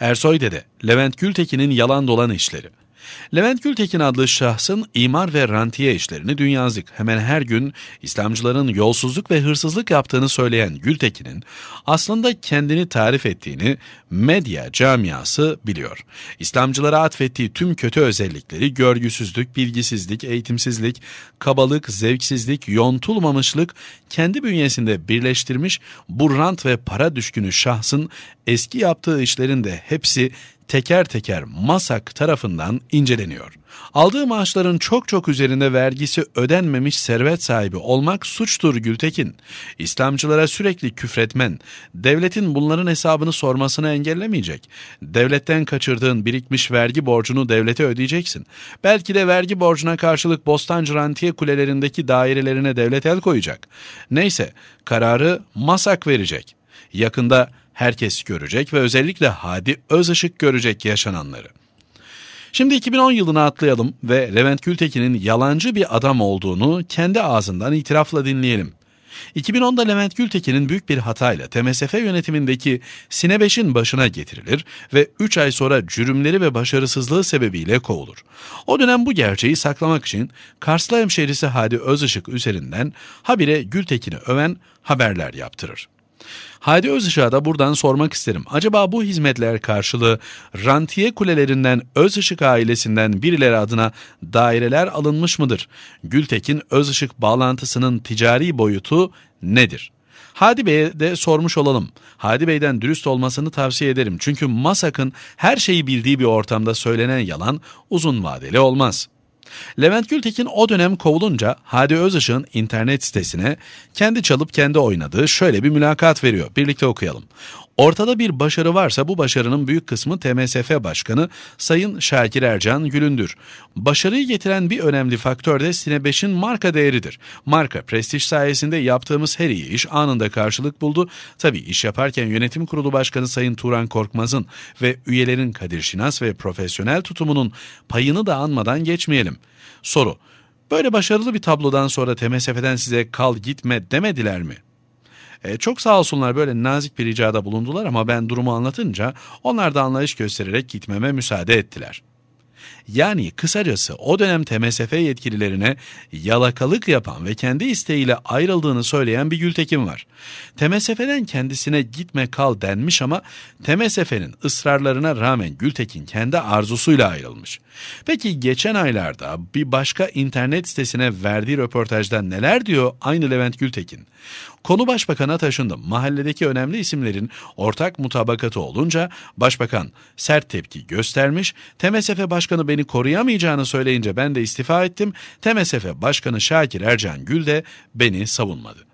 Ersoy Dede, Levent Gültekin'in yalan dolan işleri. Levent Gültekin adlı şahsın imar ve rantiye işlerini dünyazlık hemen her gün İslamcıların yolsuzluk ve hırsızlık yaptığını söyleyen Gültekin'in aslında kendini tarif ettiğini medya camiası biliyor. İslamcılara atfettiği tüm kötü özellikleri görgüsüzlük, bilgisizlik, eğitimsizlik, kabalık, zevksizlik, yontulmamışlık kendi bünyesinde birleştirmiş bu rant ve para düşkünü şahsın eski yaptığı işlerin de hepsi teker teker MASAK tarafından inceleniyor. Aldığı maaşların çok çok üzerinde vergisi ödenmemiş servet sahibi olmak suçtur Gültekin. İslamcılara sürekli küfretmen, devletin bunların hesabını sormasını engellemeyecek. Devletten kaçırdığın birikmiş vergi borcunu devlete ödeyeceksin. Belki de vergi borcuna karşılık Bostancı Rantiye kulelerindeki dairelerine devlet el koyacak. Neyse, kararı MASAK verecek. Yakında herkes görecek ve özellikle Hadi Özışık görecek yaşananları. Şimdi 2010 yılına atlayalım ve Levent Gültekin'in yalancı bir adam olduğunu kendi ağzından itirafla dinleyelim. 2010'da Levent Gültekin'in büyük bir hatayla TMSF yönetimindeki Sine başına getirilir ve 3 ay sonra cürümleri ve başarısızlığı sebebiyle kovulur. O dönem bu gerçeği saklamak için Karslı hemşerisi Hadi Özışık üzerinden habire Gültekin'i öven haberler yaptırır. Hadi Özışık'a da buradan sormak isterim. Acaba bu hizmetler karşılığı rantiye kulelerinden Özışık ailesinden birileri adına daireler alınmış mıdır? Gültekin Özışık bağlantısının ticari boyutu nedir? Hadi Bey'e de sormuş olalım. Hadi Bey'den dürüst olmasını tavsiye ederim. Çünkü Masak'ın her şeyi bildiği bir ortamda söylenen yalan uzun vadeli olmaz.'' Levent Gültekin o dönem kovulunca Hadi Özışık'ın internet sitesine kendi çalıp kendi oynadığı şöyle bir mülakat veriyor. Birlikte okuyalım. Ortada bir başarı varsa bu başarının büyük kısmı TMSF Başkanı Sayın Şakir Ercan Gülündür. Başarıyı getiren bir önemli faktör de Sine 5'in marka değeridir. Marka, prestij sayesinde yaptığımız her iyi iş anında karşılık buldu. Tabii iş yaparken yönetim kurulu başkanı Sayın Turan Korkmaz'ın ve üyelerin Kadir Şinas ve profesyonel tutumunun payını da anmadan geçmeyelim. Soru, böyle başarılı bir tablodan sonra TMSF'den size kal gitme demediler mi? E, çok sağ olsunlar böyle nazik bir ricada bulundular ama ben durumu anlatınca onlar da anlayış göstererek gitmeme müsaade ettiler. Yani kısacası o dönem TMSF yetkililerine yalakalık yapan ve kendi isteğiyle ayrıldığını söyleyen bir Gültekin var. TMSF'den kendisine gitme kal denmiş ama TMSF'nin ısrarlarına rağmen Gültekin kendi arzusuyla ayrılmış. Peki geçen aylarda bir başka internet sitesine verdiği röportajda neler diyor aynı Levent Gültekin? Konu başbakana taşındı. Mahalledeki önemli isimlerin ortak mutabakatı olunca başbakan sert tepki göstermiş. TMSF başkanı beni koruyamayacağını söyleyince ben de istifa ettim. TMSF başkanı Şakir Ercan Gül de beni savunmadı.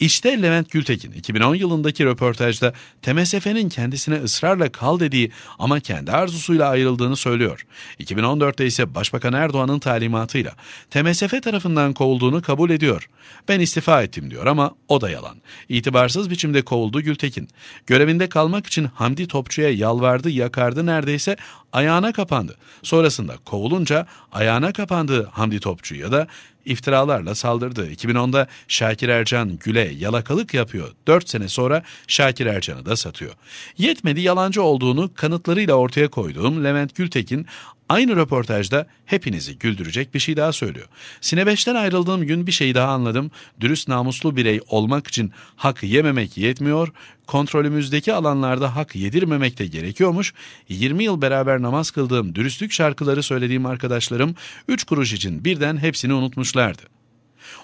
İşte Levent Gültekin 2010 yılındaki röportajda TMSF'nin kendisine ısrarla kal dediği ama kendi arzusuyla ayrıldığını söylüyor. 2014'te ise Başbakan Erdoğan'ın talimatıyla TMSF tarafından kovulduğunu kabul ediyor. Ben istifa ettim diyor ama o da yalan. İtibarsız biçimde kovuldu Gültekin. Görevinde kalmak için Hamdi Topçu'ya yalvardı, yakardı neredeyse ayağına kapandı. Sonrasında kovulunca ayağına kapandığı Hamdi Topçu'ya da iftiralarla saldırdı. 2010'da Şakir Ercan Gül'e yalakalık yapıyor. 4 sene sonra Şakir Ercan'ı da satıyor. Yetmedi yalancı olduğunu kanıtlarıyla ortaya koyduğum Levent Gültekin Aynı röportajda hepinizi güldürecek bir şey daha söylüyor. Sine 5'ten ayrıldığım gün bir şey daha anladım. Dürüst namuslu birey olmak için hak yememek yetmiyor. Kontrolümüzdeki alanlarda hak yedirmemek de gerekiyormuş. 20 yıl beraber namaz kıldığım dürüstlük şarkıları söylediğim arkadaşlarım 3 kuruş için birden hepsini unutmuşlardı.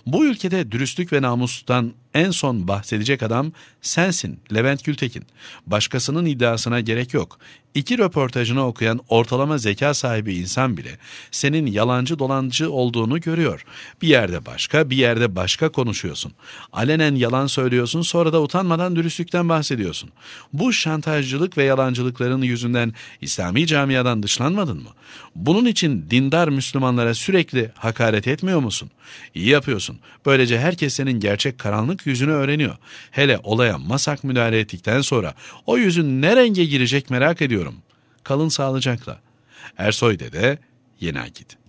Bu ülkede dürüstlük ve namustan en son bahsedecek adam sensin Levent Gültekin. Başkasının iddiasına gerek yok. İki röportajını okuyan ortalama zeka sahibi insan bile senin yalancı dolancı olduğunu görüyor. Bir yerde başka, bir yerde başka konuşuyorsun. Alenen yalan söylüyorsun, sonra da utanmadan dürüstlükten bahsediyorsun. Bu şantajcılık ve yalancılıkların yüzünden İslami camiadan dışlanmadın mı? Bunun için dindar Müslümanlara sürekli hakaret etmiyor musun? İyi yapıyorsun. Böylece herkes senin gerçek karanlık yüzünü öğreniyor. Hele olaya masak müdahale ettikten sonra o yüzün ne renge girecek merak ediyorum. Kalın sağlıcakla. Ersoy Dede, Yeni Akit.